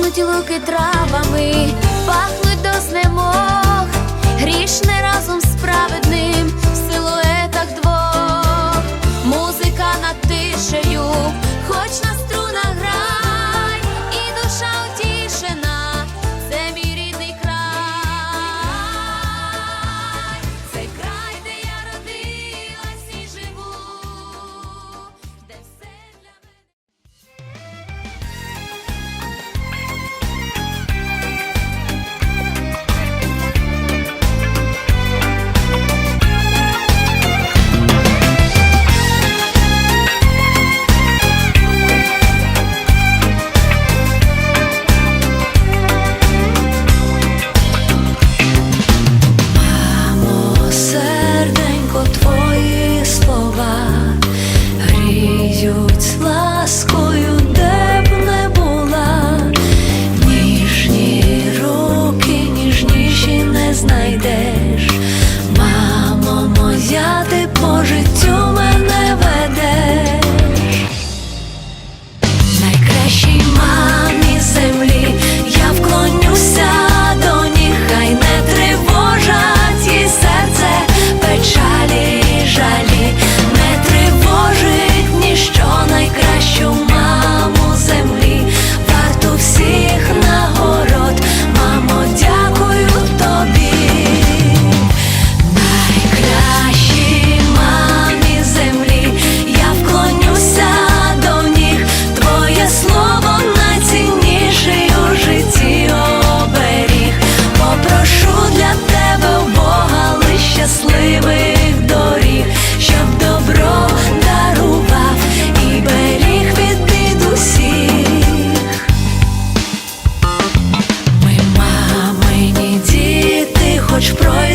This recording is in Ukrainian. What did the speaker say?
пахнуть луки травами, пахнуть до знемог, грішне разом з праведним. it's love. ночь пройдет.